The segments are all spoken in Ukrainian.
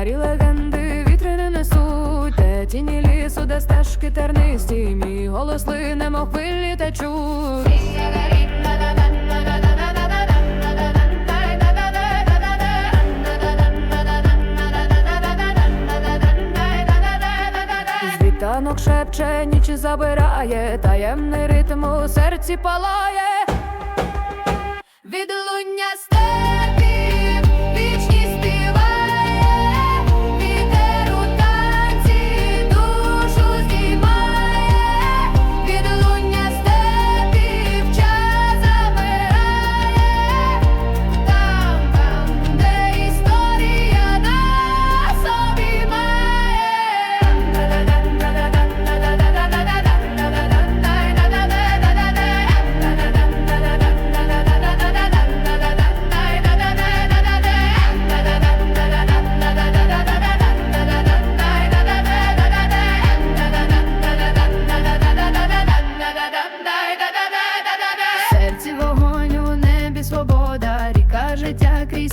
старі легенди вітрини несуть, де тіні лісу, де стежки тернисті, мій голос лине, мов хвилі течуть. Світанок шепче, ніч забирає, таємний ритм у серці палає. Відлуння степів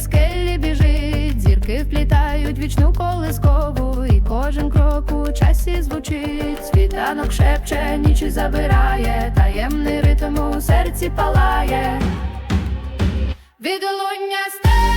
скелі біжить, зірки вплітають вічну колискову, і кожен крок у часі звучить. Світанок шепче, ніч забирає, таємний ритм у серці палає. Відлуння степів